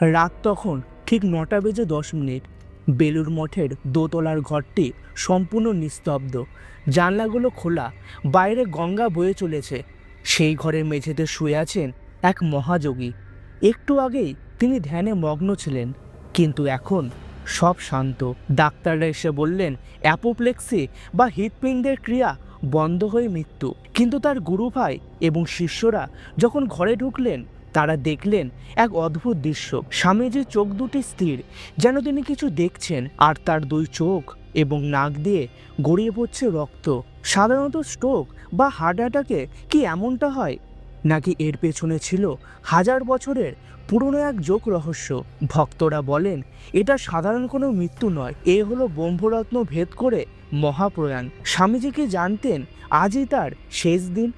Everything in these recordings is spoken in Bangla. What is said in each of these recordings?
রাত তখন ঠিক নটা বেজে দশ মিনিট। বেলুর মঠের দোতলার ঘরটি সম্পূর্ণ নিস্তব্ধ। জানলাগুলো খোলা, বাইরে গঙ্গা বয়ে চলেছে। সেই ঘরের মেঝেতে শুয়ে আছেন এক মহাযোগী। একটু আগেই তিনি ধ্যানে মগ্ন ছিলেন, কিন্তু এখন সব শান্ত। ডাক্তাররা এসে বললেন, অ্যাপোপ্লেক্সি বা হৃৎপিণ্ডের ক্রিয়া বন্ধ হয়ে মৃত্যু। কিন্তু তার গুরু ভাই এবং শিষ্যরা যখন ঘরে ঢুকলেন তারা দেখলেন এক অদ্ভুত দৃশ্য। স্বামীজির চোখ দুটি স্থির, যেন তিনি কিছু দেখছেন, আর তার দুই চোখ এবং নাক দিয়ে গড়িয়ে পড়ছে রক্ত। সাধারণত স্ট্রোক বা হার্ট অ্যাটাকে কি এমনটা হয়? নাকি এর পেছনে ছিল হাজার বছরের পুরনো এক যোগ রহস্য? ভক্তরা বলেন, এটা সাধারণ কোনো মৃত্যু নয়। এ হলো ব্রহ্মরত্ন ভেদ করে মহাপ্রয়াণ। স্বামীজি কি জানতেন, আজই তার শেষ দিন।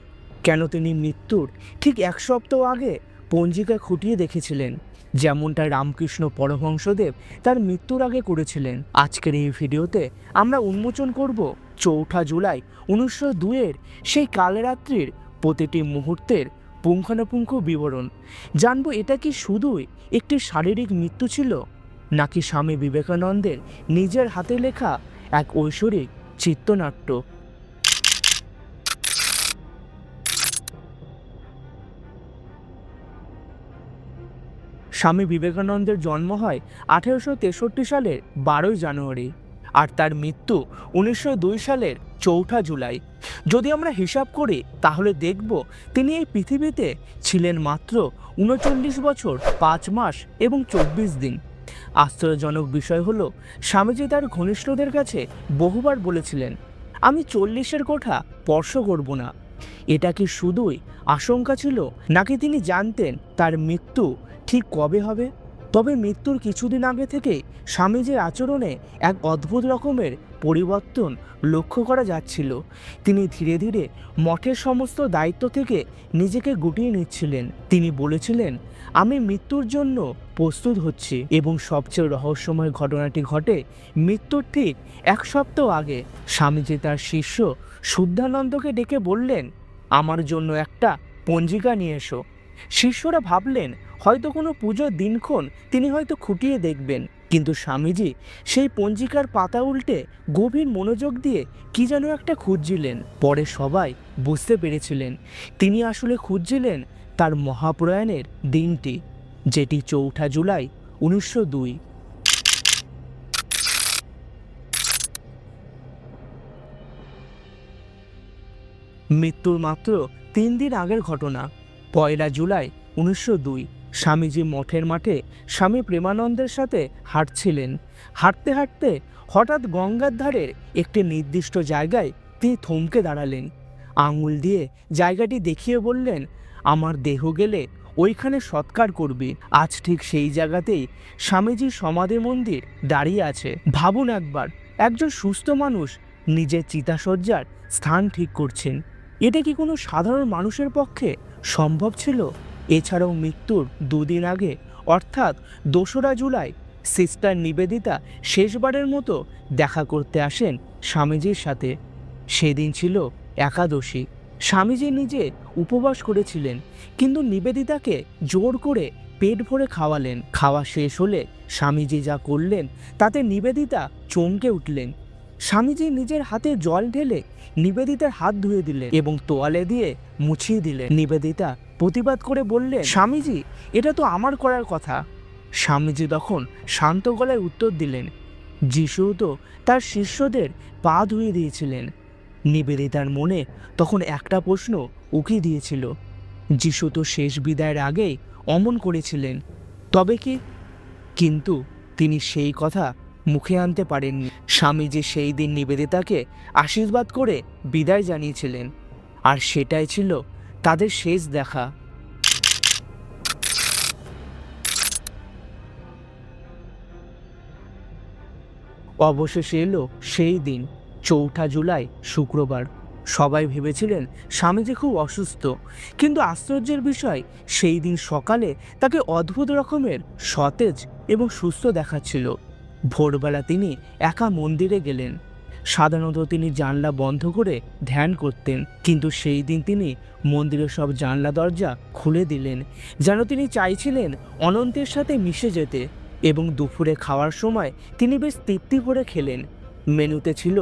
কেন তিনি মৃত্যুর ঠিক এক সপ্তাহ আগে পঞ্জিকা খুঁটিয়ে দেখেছিলেন। যেমনটা রামকৃষ্ণ পরমহংসদেব তার মৃত্যুর আগে করেছিলেন। আজকের এই ভিডিওতে আমরা উন্মোচন করব চৌঠা জুলাই উনিশশো দুয়ের সেই কালরাত্রির প্রতিটি মুহূর্তের পুঙ্খানুপুঙ্খ বিবরণ। জানব এটা কি শুধুই একটি শারীরিক মৃত্যু ছিল, নাকি স্বামী বিবেকানন্দের নিজের হাতে লেখা এক ঐশ্বরিক চিত্রনাট্য স্বামী বিবেকানন্দের জন্ম হয় আঠেরোশো তেষট্টি সালের বারোই জানুয়ারি আর তার মৃত্যু উনিশশো দুই সালের চৌঠা জুলাই। যদি আমরা হিসাব করি, তাহলে দেখব তিনি এই পৃথিবীতে ছিলেন মাত্র উনচল্লিশ বছর পাঁচ মাস এবং চব্বিশ দিন। আশ্চর্যজনক বিষয় হলো, স্বামীজি তার ঘনিষ্ঠদের কাছে বহুবার বলেছিলেন, আমি চল্লিশের কোঠা স্পর্শ করব না। এটা কি শুধুই আশঙ্কা ছিল, নাকি তিনি জানতেন তার মৃত্যু ঠিক কবে হবে? তবে মৃত্যুর কিছুদিন আগে থেকে স্বামীজির আচরণে এক অদ্ভুত রকমের পরিবর্তন লক্ষ্য করা যাচ্ছিল। তিনি ধীরে ধীরে মঠের সমস্ত দায়িত্ব থেকে নিজেকে গুটিয়ে নিচ্ছিলেন। তিনি বলেছিলেন, আমি মৃত্যুর জন্য প্রস্তুত হচ্ছি এবং সবচেয়ে রহস্যময় ঘটনাটি ঘটে মৃত্যুর ঠিক এক সপ্তাহ আগে। স্বামীজি তার শিষ্য শুদ্ধানন্দকে ডেকে বললেন, আমার জন্য একটা পঞ্জিকা নিয়ে এসো। শিষ্যরা ভাবলেন, হয়তো কোনো পুজোর দিনক্ষণ তিনি হয়তো খুঁটিয়ে দেখবেন। কিন্তু স্বামীজি সেই পঞ্জিকার পাতা উল্টে গভীর মনোযোগ দিয়ে কি যেন একটা খুঁজছিলেন। পরে সবাই বুঝতে পেরেছিলেন, তিনি আসলে খুঁজছিলেন তার মহাপ্রয়াণের দিনটি, যেটি চৌঠা জুলাই উনিশশো দুই। মৃত্যুর মাত্র তিন দিন আগের ঘটনা। পয়লা জুলাই, উনিশশো দুই। স্বামীজি মঠের মাঠে স্বামী প্রেমানন্দের সাথে হাঁটছিলেন। হাঁটতে হাঁটতে হঠাৎ গঙ্গার ধারের একটি নির্দিষ্ট জায়গায় তিনি থমকে দাঁড়ালেন। আঙুল দিয়ে জায়গাটি দেখিয়ে বললেন, আমার দেহ গেলে ওইখানে সৎকার করবি। আজ ঠিক সেই জায়গাতেই স্বামীজির সমাধি মন্দির দাঁড়িয়ে আছে। ভাবুন একবার, একজন সুস্থ মানুষ নিজের চিতাসজ্জার স্থান ঠিক করছেন। এটা কি কোনো সাধারণ মানুষের পক্ষে সম্ভব ছিল? এছাড়াও মৃত্যুর দুদিন আগে, অর্থাৎ দোসরা জুলাই, সিস্টার নিবেদিতা শেষবারের মতো দেখা করতে আসেন স্বামীজির সাথে। সেদিন ছিল একাদশী। স্বামীজি নিজে উপবাস করেছিলেন, কিন্তু নিবেদিতাকে জোর করে পেট ভরে খাওয়ালেন। খাওয়া শেষ হলে স্বামীজি যা করলেন, তাতে নিবেদিতা চমকে উঠলেন। স্বামীজি নিজের হাতে জল ঢেলে নিবেদিতার হাত ধুয়ে দিলেন এবং তোয়ালে দিয়ে মুছিয়ে দিলেন। নিবেদিতা প্রতিবাদ করে বললেন, স্বামীজি, এটা তো আমার করার কথা। স্বামীজি তখন শান্ত গলায় উত্তর দিলেন, যিশু তো তার শিষ্যদের পা ধুয়ে দিয়েছিলেন। নিবেদিতার মনে তখন একটা প্রশ্ন উকি দিয়েছিল, যিশু তো শেষ বিদায়ের আগেই অমন করেছিলেন, তবে কি? কিন্তু তিনি সেই কথা মুখে আনতে পারেননি। স্বামীজি সেই দিন নিবেদিতাকে আশীর্বাদ করে বিদায় জানিয়েছিলেন, আর সেটাই ছিল তাদের শেষ দেখা। অবশেষে এলো সেই দিন, চৌঠা জুলাই, শুক্রবার। সবাই ভেবেছিলেন স্বামীজি খুব অসুস্থ, কিন্তু আশ্চর্যের বিষয়, সেই দিন সকালে তাকে অদ্ভুত রকমের সতেজ এবং সুস্থ দেখাচ্ছিল। ভোরবেলা তিনি একা মন্দিরে গেলেন। সাধারণত তিনি জানলা বন্ধ করে ধ্যান করতেন, কিন্তু সেই দিন তিনি মন্দিরের সব জানলা দরজা খুলে দিলেন, যেন তিনি চাইছিলেন অনন্তের সাথে মিশে যেতে এবং দুপুরে খাওয়ার সময় তিনি বেশ তৃপ্তি করে খেলেন। মেনুতে ছিল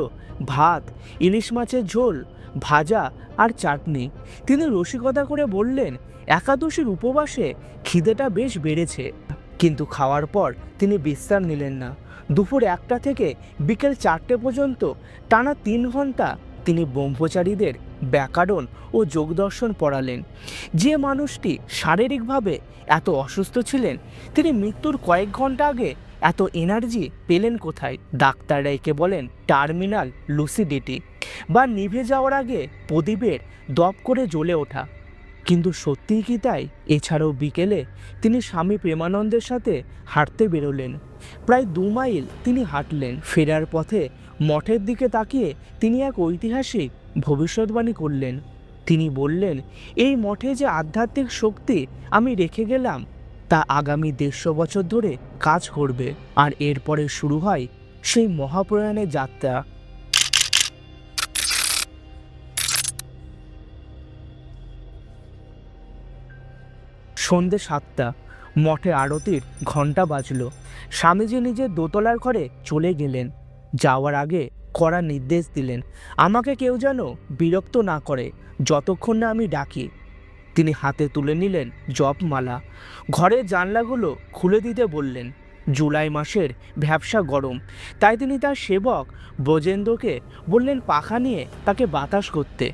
ভাত, ইলিশ মাছের ঝোল, ভাজা আর চাটনি। তিনি রসিকতা করে বললেন, একাদশীর উপবাসে খিদেটা বেশ বেড়েছে। কিন্তু খাওয়ার পর তিনি বিশ্রাম নিলেন না। দুপুর একটা থেকে বিকেল চারটে পর্যন্ত টানা তিন ঘণ্টা তিনি ব্রহ্মচারীদের ব্যাকরণ ও যোগদর্শন পড়ালেন। যে মানুষটি শারীরিকভাবে এত অসুস্থ ছিলেন, তিনি মৃত্যুর কয়েক ঘণ্টা আগে এত এনার্জি পেলেন কোথায়? ডাক্তাররা একে বলেন টার্মিনাল লুসিডিটি বা নিভে যাওয়ার আগে প্রদীপের দপ করে জ্বলে ওঠা। কিন্তু সত্যিই কি তাই? এছাড়াও বিকেলে তিনি স্বামী প্রেমানন্দের সাথে হাঁটতে বেরোলেন। প্রায় দু মাইল তিনি হাঁটলেন। ফেরার পথে মঠের দিকে তাকিয়ে তিনি এক ঐতিহাসিক ভবিষ্যৎবাণী করলেন। তিনি বললেন, এই মঠে যে আধ্যাত্মিক শক্তি আমি রেখে গেলাম, তা আগামী দেড়শো বছর ধরে কাজ করবে। আর এরপরে শুরু হয় সেই মহাপ্রয়াণের যাত্রা। সন্ধে সাতটা। মঠে আরতির ঘণ্টা বাজলো। স্বামীজি নিজের দোতলার ঘরে চলে গেলেন। যাওয়ার আগে কড়া নির্দেশ দিলেন, আমাকে কেউ যেন বিরক্ত না করে, যতক্ষণ না আমি ডাকি। তিনি হাতে তুলে নিলেন জপমালা। ঘরের জানলাগুলো খুলে দিতে বললেন, জুলাই মাসের ভ্যাবসা গরম। তাই তিনি তার সেবক ব্রজেন্দ্রকে বললেন পাখা নিয়ে তাকে বাতাস করতে।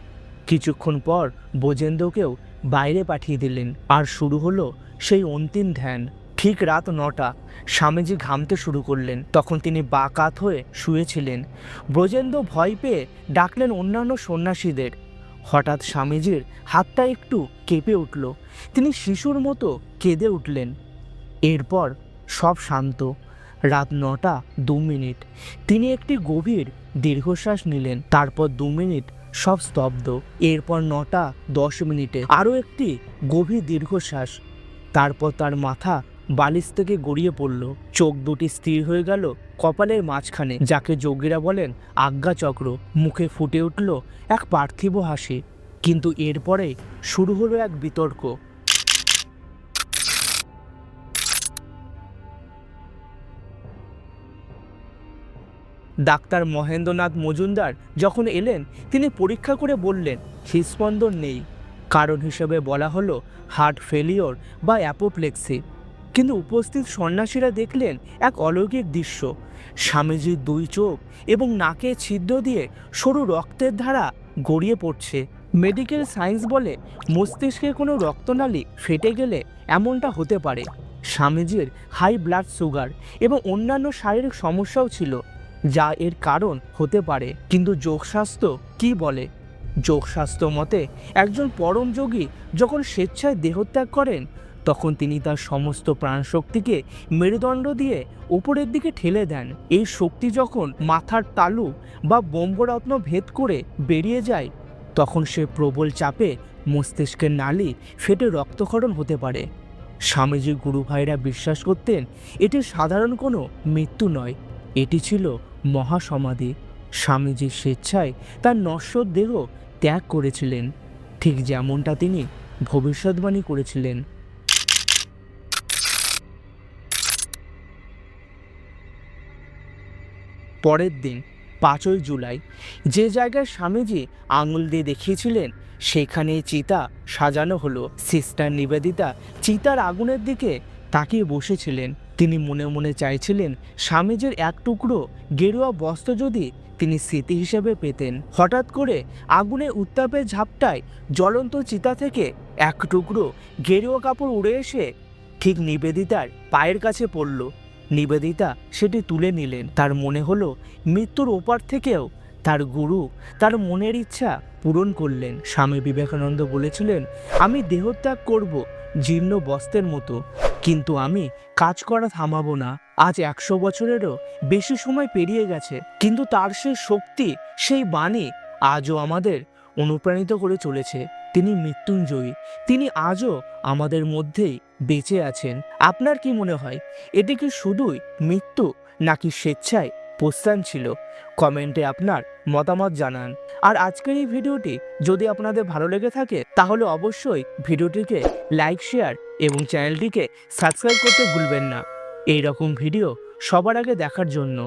কিছুক্ষণ পর ব্রজেন্দ্রকেও বাইরে পাঠিয়ে দিলেন। আর শুরু হলো সেই অন্তিম ধ্যান। ঠিক রাত নটা, স্বামীজি ঘামতে শুরু করলেন। তখন তিনি বাকাত হয়ে শুয়েছিলেন। ব্রজেন্দ্র ভয় পেয়ে ডাকলেন অন্যান্য সন্ন্যাসীদের। হঠাৎ স্বামীজির হাতটা একটু কেঁপে উঠল। তিনি শিশুর মতো কেঁদে উঠলেন। এরপর সব শান্ত। রাত নটা দু মিনিট। তিনি একটি গভীর দীর্ঘশ্বাস নিলেন। তারপর দু মিনিট সব স্তব্ধ। এরপর নটা দশ মিনিটে আরও একটি গভীর দীর্ঘশ্বাস। তারপর তার মাথা বালিশ থেকে গড়িয়ে পড়ল। চোখ দুটি স্থির হয়ে গেল কপালের মাঝখানে, যাকে যোগীরা বলেন আজ্ঞাচক্র। মুখে ফুটে উঠল এক পার্থিব হাসি। কিন্তু এরপরে শুরু হলো এক বিতর্ক। ডাক্তার মহেন্দ্রনাথ মজুমদার যখন এলেন, তিনি পরীক্ষা করে বললেন হৃদস্পন্দন নেই। কারণ হিসেবে বলা হলো, হার্ট ফেলিওর বা অ্যাপোপ্লেক্সি। কিন্তু উপস্থিত সন্ন্যাসীরা দেখলেন, এক অলৌকিক দৃশ্য। স্বামীজির দুই চোখ এবং নাকে ছিদ্র দিয়ে সরু রক্তের ধারা গড়িয়ে পড়ছে। মেডিকেল সায়েন্স বলে, মস্তিষ্কে কোনো রক্তনালী ফেটে গেলে এমনটা হতে পারে। স্বামীজির হাই ব্লাড সুগার এবং অন্যান্য শারীরিক সমস্যাও ছিল। যা এর কারণ হতে পারে। কিন্তু যোগশাস্ত্র কি বলে? যোগশাস্ত্র মতে, একজন পরম যোগী যখন স্বেচ্ছায় দেহত্যাগ করেন, তখন তিনি তার সমস্ত প্রাণশক্তিকে মেরুদণ্ড দিয়ে উপরের দিকে ঠেলে দেন। এই শক্তি যখন মাথার তালু বা ব্রহ্মরত্ন ভেদ করে বেরিয়ে যায়, তখন সে প্রবল চাপে মস্তিষ্কের নালি ফেটে রক্তক্ষরণ হতে পারে। স্বামীজি গুরু ভাইরা বিশ্বাস করতেন, এটি সাধারণ কোনো মৃত্যু নয়। এটি ছিল মহাসমাধি। স্বামীজির স্বেচ্ছায় তার নশ্বর দেহ ত্যাগ করেছিলেন। ঠিক যেমনটা তিনি ভবিষ্যৎবাণী করেছিলেন। পরের দিন, পাঁচই জুলাই, যে জায়গায় স্বামীজি আঙুল দিয়ে দেখিয়েছিলেন, সেখানে চিতা সাজানো হলো। সিস্টার নিবেদিতা চিতার আগুনের দিকে তাকিয়ে বসেছিলেন। তিনি মনে মনে চাইছিলেন স্বামীজির এক টুকরো গেরুয়া বস্ত্র যদি তিনি স্মৃতি হিসেবে পেতেন। হঠাৎ করে আগুনের উত্তাপের ঝাপটায় জ্বলন্ত চিতা থেকে এক টুকরো গেরুয়া কাপড় উড়ে এসে ঠিক নিবেদিতার পায়ের কাছে পড়ল। নিবেদিতা সেটি তুলে নিলেন। তার মনে হলো মৃত্যুর ওপার থেকেও তার গুরু তার মনের ইচ্ছা পূরণ করলেন। স্বামী বিবেকানন্দ বলেছিলেন, আমি দেহত্যাগ করব জীর্ণ বস্ত্রের মতো। কিন্তু আমি কাজ করা থামাবো না। আজ একশো বছরেরও বেশি সময় পেরিয়ে গেছে, কিন্তু তার সে শক্তি, সেই বাণী আজও আমাদের অনুপ্রাণিত করে চলেছে। তিনি মৃত্যুঞ্জয়ী, তিনি আজও আমাদের মধ্যেই বেঁচে আছেন। আপনার কি মনে হয়, এটি কি শুধুই মৃত্যু নাকি স্বেচ্ছায় প্রস্থান ছিল? কমেন্টে আপনার মতামত জানান। আর আজকের এই ভিডিওটি যদি আপনাদের ভালো লেগে থাকে, তাহলে অবশ্যই ভিডিওটিকে লাইক, শেয়ার এবং চ্যানেলটিকে সাবস্ক্রাইব করতে ভুলবেন না। এই রকম ভিডিও সবার আগে দেখার জন্য।